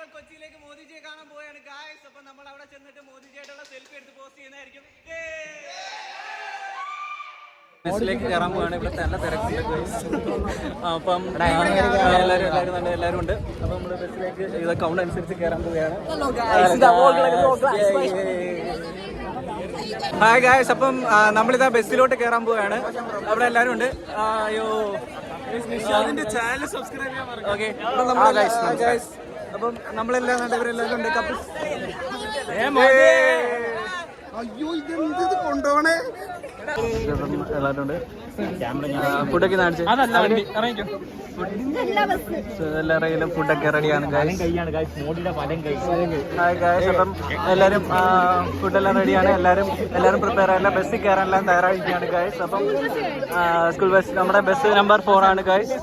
നമ്മളിപ്പോ കൊച്ചിയിലേക്ക് മോദിജിയെ കാണാൻ പോവുകയാണ്. ഗായ്സ് അപ്പൊ നമ്മൾ അവിടെ ചെന്നിട്ട് മോദിജിയായിട്ടുള്ള സെൽഫി എടുത്ത് പോസ്റ്റ് ചെയ്യുന്നതായിരിക്കും. ബസ്സിലേക്ക് കയറാൻ പോവാണ് ഇവിടെ നല്ല തിരക്കുണ്ട്. അപ്പം എല്ലാവരും എല്ലാവരും തന്നെ എല്ലാവരും ഉണ്ട്. അപ്പൊ നമ്മൾ ബസ്സിലേക്ക് ഇത് കൗണ്ട് അനുസരിച്ച് കയറാൻ പോവുകയാണ്. ഹായ് ഗായ്സ് അപ്പം നമ്മളിതാ ബസ്സിലോട്ട് കയറാൻ പോവുകയാണ്. അവിടെ എല്ലാവരും ഉണ്ട്. അയ്യോ. ചാനൽ സബ്സ്ക്രൈബ് ചെയ്യാൻ ഓക്കെ അപ്പം നമ്മളെല്ലാം നല്ലവരെല്ലാവരും ഉണ്ട് കപ്പിൾസ് അയ്യോ ഇതെന്ത് കൊണ്ടുപോണേ എല്ലാവരും ഉണ്ട് ഫുഡൊക്കെ ഫുഡൊക്കെ റെഡിയാണ് അപ്പം എല്ലാവരും ഫുഡെല്ലാം റെഡിയാണ് എല്ലാരും എല്ലാരും പ്രിപ്പയർ ആയില്ല ബസ്സിൽ കയറാനെല്ലാം തയ്യാറായിരിക്കുകയാണ് ഗായ്സ് അപ്പം സ്കൂൾ ബസ് നമ്മുടെ ബസ് നമ്പർ ഫോർ ആണ് ഗായ്സ്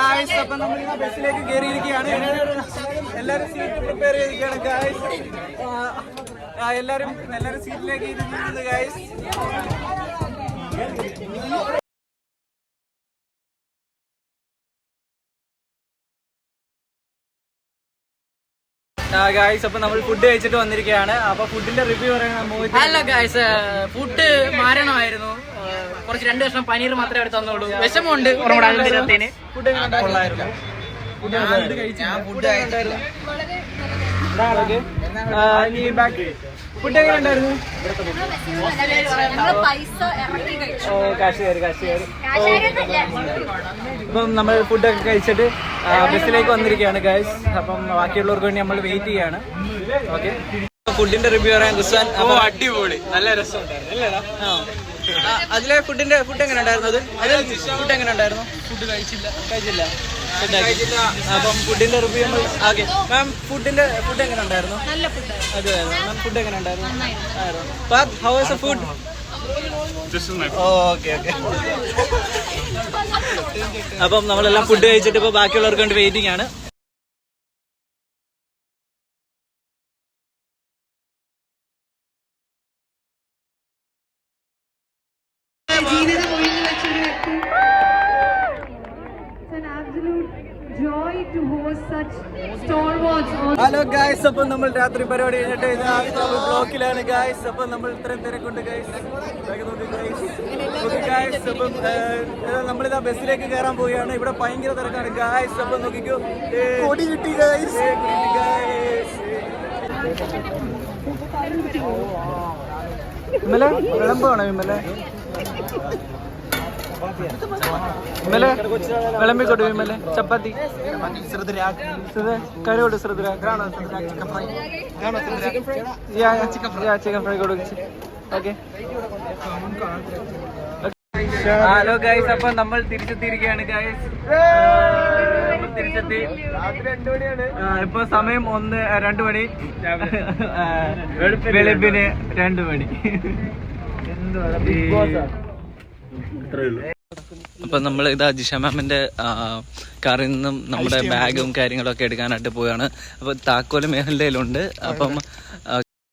ഗായ്സ് അപ്പൊ നമ്മൾ ഈ ബസ്സിലേക്ക് കയറിയിരിക്കുകയാണ് എല്ലാവരും സീറ്റ് പ്രിപ്പയർ ചെയ്തിരിക്കുകയാണ് ഗായ്സ് എല്ലാവരും എല്ലാവരും സീറ്റിലേക്ക് ഇരിക്കുന്നത് ഗായ്സ് ഗായ്സ് അപ്പൊ നമ്മൾ ഫുഡ് കഴിച്ചിട്ട് വന്നിരിക്കുകയാണ്. അപ്പൊ ഫുഡിന്റെ റിവ്യൂ പറയുന്ന ഹലോ ഗായ്സ് ഫുഡ് മാരണമായിരുന്നു. കുറച്ച് രണ്ട് വർഷം പനീർ മാത്രമേ എടുത്ത് തന്നുള്ളൂ. വിഷമമുണ്ട് ഉറമടാതിന് ഫുഡ് എങ്ങനെ ഉണ്ടായിരുന്നു? ഓ ഇപ്പം നമ്മൾ ഫുഡൊക്കെ കഴിച്ചിട്ട് ബസ്സിലേക്ക് വന്നിരിക്കുകയാണ് ഗൈസ് അപ്പം ബാക്കിയുള്ളവർക്ക് വേണ്ടി നമ്മൾ വെയിറ്റ് ചെയ്യാണ്. ഓക്കെ ഫുഡിന്റെ റിവ്യൂ പറയാൻ ക്രിസ്വാൻ അപ്പൊ അടിപൊളി. നല്ല രസമുണ്ടായിരുന്നു അല്ലേടാ ആ, അതിലെ ഫുഡിന്റെ ഫുഡ് എങ്ങനെ ഉണ്ടായിരുന്നു അത് ഫുഡ് എങ്ങനെ ഉണ്ടായിരുന്നു? ഫുഡ് കഴിച്ചില്ല. കഴിച്ചില്ല. കഴിച്ചില്ല. അപ്പം ഫുഡിന്റെ റിവ്യൂ നമ്മൾ ഓക്കെ മാം ഫുഡിന്റെ ഫുഡ് എങ്ങനെ ഉണ്ടായിരുന്നു? നല്ല ഫുഡ് അതെ മാം ഫുഡ് എങ്ങനെ ഉണ്ടായിരുന്നു? How was the food okay okay അപ്പം നമ്മളെല്ലാം ഫുഡ് കഴിച്ചിട്ട് ഇപ്പൊ ബാക്കിയുള്ളവർക്ക് വേണ്ടി വെയിറ്റിംഗ് ആണ്. ഹലോ ഗായ്സ് അപ്പം നമ്മൾ രാത്രി പരിപാടി കഴിഞ്ഞിട്ട് ബ്ലോക്കിലാണ് ഗായ്സ് അപ്പം നമ്മൾ ഇത്രയും തിരക്കുണ്ട് ഗായ്സ് ഗായ്സ് അപ്പം നമ്മളിതാ ബസ്സിലേക്ക് കയറാൻ പോവുകയാണ്. ഇവിടെ ഭയങ്കര തിരക്കാണ് ഗായ്സ് അപ്പം നോക്കിക്കോ. കൊടി കിട്ടി ഗായ്സ് ഇന്നലെ വിളമ്പാണോ വിമല? വിമല വിളമ്പിക്കോട്ട് വിമല ചപ്പാത്തി. ശ്രദ്ധ ചിക്കൻ ഫ്രൈ കൊടുക്കും. ഓക്കെ. ഹലോ ഗൈസ് അപ്പൊ നമ്മൾ തിരിച്ചെത്തിയിരിക്കുകയാണ് ഗൈസ് തിരിച്ചെത്തി. ഇപ്പൊ സമയം ഒന്ന് രണ്ടു മണി. വെളുപ്പിന് രണ്ടു മണി. അപ്പൊ നമ്മൾ ഇത് അജിഷ മാമിന്റെ കാറിൽ നിന്നും നമ്മുടെ ബാഗും കാര്യങ്ങളൊക്കെ എടുക്കാനായിട്ട് പോവാണ്. അപ്പൊ താക്കോൽ മേഖലയിലുണ്ട് അപ്പം